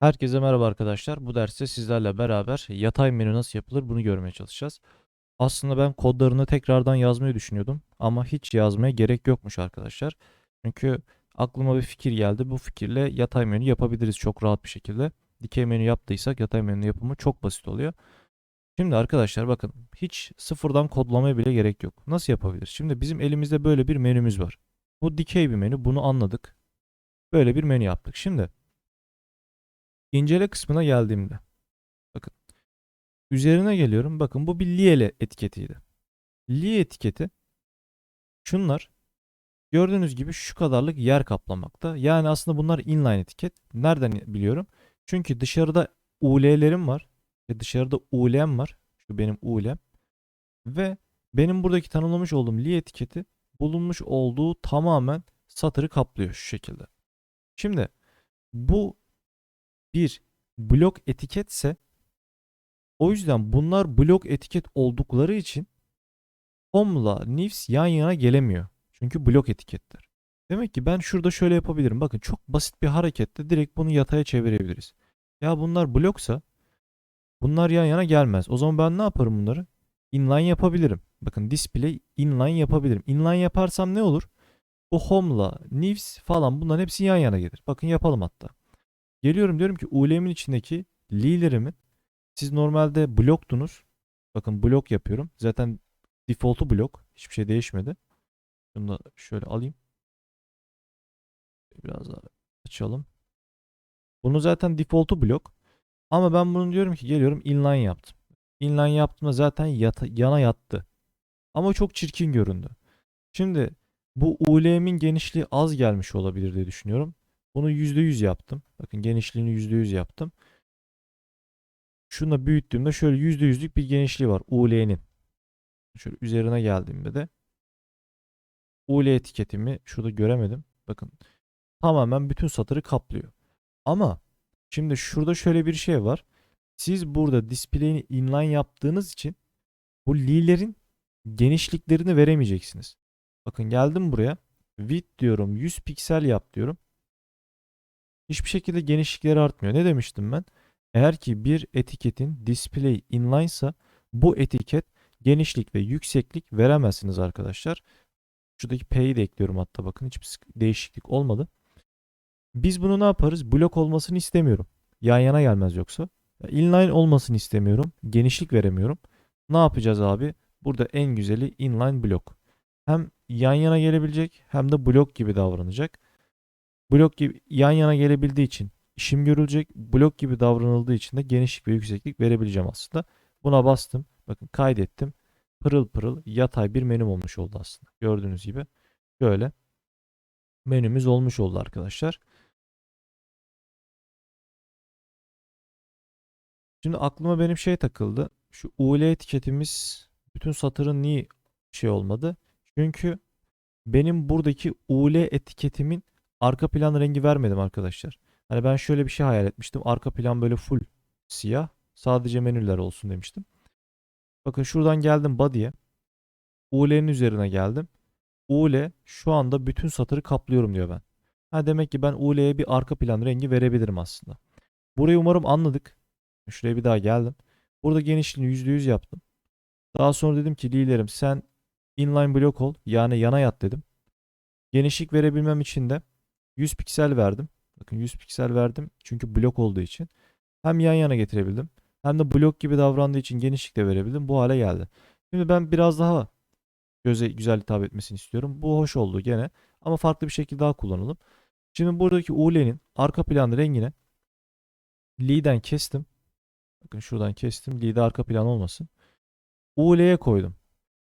Herkese merhaba arkadaşlar. Bu derste sizlerle beraber yatay menü nasıl yapılır bunu görmeye çalışacağız. Aslında ben kodlarını tekrardan yazmayı düşünüyordum ama hiç yazmaya gerek yokmuş arkadaşlar. Çünkü aklıma bir fikir geldi. Bu fikirle yatay menü yapabiliriz çok rahat bir şekilde. Dikey menü yaptıysak yatay menü yapımı çok basit oluyor. Şimdi arkadaşlar bakın hiç sıfırdan kodlamaya bile gerek yok. Nasıl yapabiliriz? Şimdi bizim elimizde böyle bir menümüz var. Bu dikey bir menü bunu anladık. Böyle bir menü yaptık. Şimdi İncele kısmına geldiğimde bakın üzerine geliyorum. Bakın bu bir Liele etiketiydi. Li etiketi şunlar gördüğünüz gibi şu kadarlık yer kaplamakta. Yani aslında bunlar inline etiket. Nereden biliyorum? Çünkü dışarıda UL'lerim var ve dışarıda UL'm var. Şu benim UL'm ve benim buradaki tanımlamış olduğum li etiketi bulunmuş olduğu tamamen satırı kaplıyor şu şekilde. Şimdi bu bir blok etiketse o yüzden bunlar blok etiket oldukları için home'la nifs yan yana gelemiyor. Çünkü blok etiketler. Demek ki ben şurada şöyle yapabilirim. Bakın çok basit bir harekette direkt bunu yataya çevirebiliriz. Ya bunlar bloksa bunlar yan yana gelmez. O zaman ben ne yaparım bunları? Inline yapabilirim. Bakın display inline yapabilirim. Inline yaparsam ne olur? Bu home'la nifs falan bunların hepsi yan yana gelir. Bakın yapalım hatta. Geliyorum diyorum ki ULM'in içindeki li'lerimin siz normalde bloktunuz. Bakın blok yapıyorum. Zaten default'u blok. Hiçbir şey değişmedi. Bunu da şöyle alayım. Biraz daha açalım. Bunu zaten default'u blok. Ama ben bunu diyorum ki geliyorum inline yaptım. Inline yaptığımda zaten yata, yana yattı. Ama çok çirkin göründü. Şimdi bu ULM'in genişliği az gelmiş olabilir diye düşünüyorum. Bunu %100 yaptım. Bakın genişliğini %100 yaptım. Şunu da büyüttüğümde şöyle %100'lük bir genişliği var UL'nin. Şöyle üzerine geldiğimde de UL etiketimi şurada göremedim. Bakın tamamen bütün satırı kaplıyor. Ama şimdi şurada şöyle bir şey var. Siz burada display'ini inline yaptığınız için bu li'lerin genişliklerini veremeyeceksiniz. Bakın geldim buraya. Width diyorum 100 piksel yap diyorum hiçbir şekilde genişlikleri artmıyor. Ne demiştim ben? Eğer ki bir etiketin display inline ise bu etiket genişlik ve yükseklik veremezsiniz arkadaşlar. Şuradaki P'yi de ekliyorum hatta bakın hiçbir değişiklik olmadı. Biz bunu ne yaparız? Blok olmasını istemiyorum. Yan yana gelmez yoksa. Inline olmasını istemiyorum. Genişlik veremiyorum. Ne yapacağız abi? Burada en güzeli inline blok. Hem yan yana gelebilecek hem de blok gibi davranacak blok gibi yan yana gelebildiği için işim görülecek. Blok gibi davranıldığı için de genişlik ve yükseklik verebileceğim aslında. Buna bastım. Bakın kaydettim. Pırıl pırıl yatay bir menüm olmuş oldu aslında. Gördüğünüz gibi. Böyle menümüz olmuş oldu arkadaşlar. Şimdi aklıma benim şey takıldı. Şu UL etiketimiz bütün satırın niye şey olmadı? Çünkü benim buradaki UL etiketimin arka plan rengi vermedim arkadaşlar. Hani ben şöyle bir şey hayal etmiştim. Arka plan böyle full siyah. Sadece menüler olsun demiştim. Bakın şuradan geldim body'ye. UL'nin üzerine geldim. UL şu anda bütün satırı kaplıyorum diyor ben. Ha demek ki ben UL'ye bir arka plan rengi verebilirim aslında. Burayı umarım anladık. Şuraya bir daha geldim. Burada genişliğini %100 yaptım. Daha sonra dedim ki liderim sen inline block ol. Yani yana yat dedim. Genişlik verebilmem için de 100 piksel verdim. Bakın 100 piksel verdim çünkü blok olduğu için. Hem yan yana getirebildim. Hem de blok gibi davrandığı için genişlik de verebildim. Bu hale geldi. Şimdi ben biraz daha göze güzel hitap etmesini istiyorum. Bu hoş oldu gene. Ama farklı bir şekilde daha kullanalım. Şimdi buradaki UL'nin arka plan rengine Lee'den kestim. Bakın şuradan kestim. Lee'de arka plan olmasın. UL'ye koydum.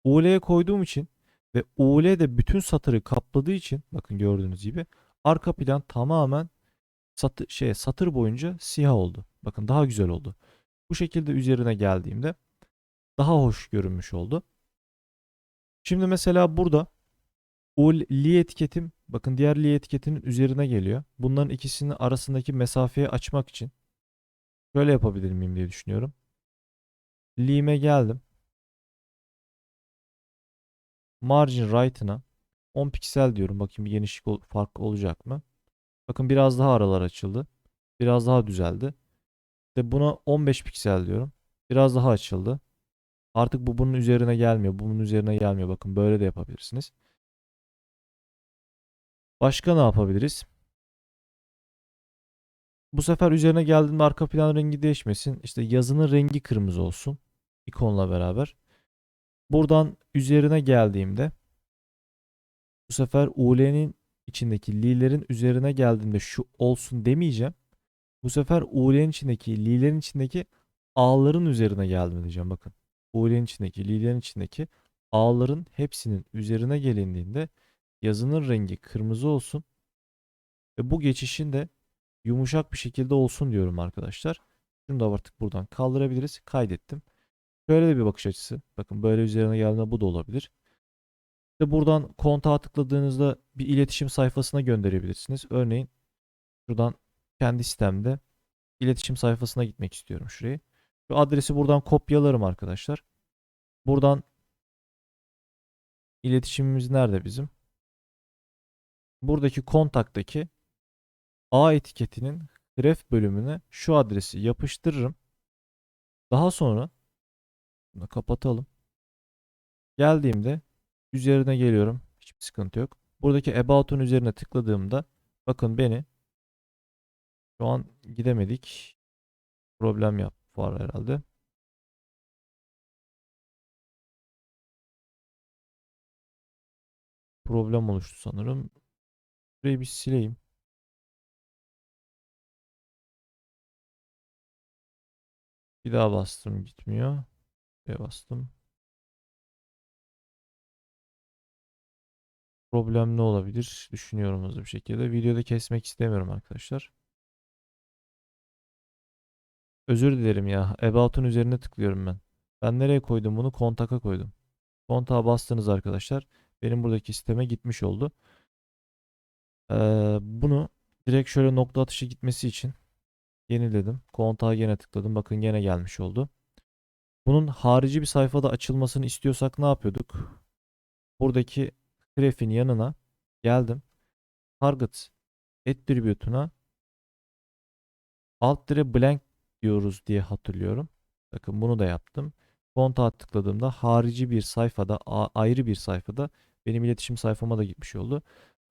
UL'ye koyduğum için ve UL de bütün satırı kapladığı için bakın gördüğünüz gibi Arka plan tamamen satır, şey, satır boyunca siyah oldu. Bakın daha güzel oldu. Bu şekilde üzerine geldiğimde daha hoş görünmüş oldu. Şimdi mesela burada o li etiketim bakın diğer li etiketinin üzerine geliyor. Bunların ikisinin arasındaki mesafeyi açmak için şöyle yapabilir miyim diye düşünüyorum. Li'me geldim. Margin right'ına 10 piksel diyorum. Bakayım bir genişlik ol fark olacak mı? Bakın biraz daha aralar açıldı. Biraz daha düzeldi. İşte buna 15 piksel diyorum. Biraz daha açıldı. Artık bu bunun üzerine gelmiyor. Bunun üzerine gelmiyor. Bakın böyle de yapabilirsiniz. Başka ne yapabiliriz? Bu sefer üzerine geldiğinde arka plan rengi değişmesin. İşte yazının rengi kırmızı olsun. ikonla beraber. Buradan üzerine geldiğimde bu sefer UL'nin içindeki li'lerin üzerine geldiğimde şu olsun demeyeceğim. Bu sefer UL'nin içindeki li'lerin içindeki A'ların üzerine geldim diyeceğim bakın. UL'nin içindeki li'lerin içindeki A'ların hepsinin üzerine gelindiğinde yazının rengi kırmızı olsun. Ve bu geçişin de yumuşak bir şekilde olsun diyorum arkadaşlar. Şunu da artık buradan kaldırabiliriz. Kaydettim. Şöyle de bir bakış açısı. Bakın böyle üzerine geldiğinde bu da olabilir. İşte buradan kontağa tıkladığınızda bir iletişim sayfasına gönderebilirsiniz. Örneğin şuradan kendi sistemde iletişim sayfasına gitmek istiyorum şuraya. Şu adresi buradan kopyalarım arkadaşlar. Buradan iletişimimiz nerede bizim? Buradaki kontaktaki A etiketinin ref bölümüne şu adresi yapıştırırım. Daha sonra bunu kapatalım. Geldiğimde üzerine geliyorum. Hiçbir sıkıntı yok. Buradaki About'un üzerine tıkladığımda bakın beni şu an gidemedik. Problem yap var herhalde. Problem oluştu sanırım. Burayı bir sileyim. Bir daha bastım gitmiyor. Bir bastım. Problem ne olabilir? Düşünüyorum hızlı bir şekilde. Videoda kesmek istemiyorum arkadaşlar. Özür dilerim ya. About'un üzerine tıklıyorum ben. Ben nereye koydum bunu? Kontak'a koydum. Kontağa bastınız arkadaşlar. Benim buradaki sisteme gitmiş oldu. Ee, bunu direkt şöyle nokta atışı gitmesi için yeniledim. Kontağa gene tıkladım. Bakın gene gelmiş oldu. Bunun harici bir sayfada açılmasını istiyorsak ne yapıyorduk? Buradaki grafin yanına geldim. Target attribute'una alt dire blank diyoruz diye hatırlıyorum. Bakın bunu da yaptım. Kontağa tıkladığımda harici bir sayfada ayrı bir sayfada benim iletişim sayfama da gitmiş oldu.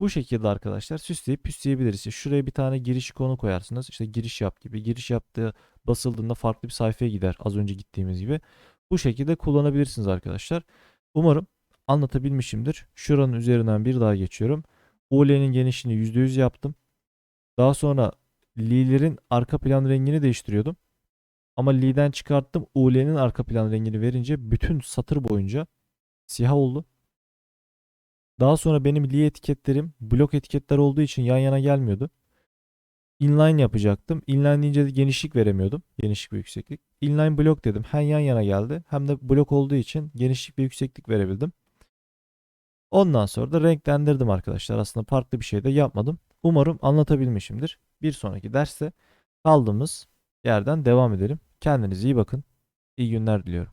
Bu şekilde arkadaşlar süsleyip püsleyebiliriz. Şuraya bir tane giriş ikonu koyarsınız. İşte giriş yap gibi. Giriş yaptığı basıldığında farklı bir sayfaya gider. Az önce gittiğimiz gibi. Bu şekilde kullanabilirsiniz arkadaşlar. Umarım anlatabilmişimdir. Şuranın üzerinden bir daha geçiyorum. UL'nin genişliğini %100 yaptım. Daha sonra Li'lerin arka plan rengini değiştiriyordum. Ama Li'den çıkarttım. UL'nin arka plan rengini verince bütün satır boyunca siyah oldu. Daha sonra benim Li etiketlerim blok etiketler olduğu için yan yana gelmiyordu. Inline yapacaktım. Inline deyince de genişlik veremiyordum. Genişlik ve yükseklik. Inline blok dedim. Hem yan yana geldi hem de blok olduğu için genişlik ve yükseklik verebildim. Ondan sonra da renklendirdim arkadaşlar. Aslında farklı bir şey de yapmadım. Umarım anlatabilmişimdir. Bir sonraki derste kaldığımız yerden devam edelim. Kendinize iyi bakın. İyi günler diliyorum.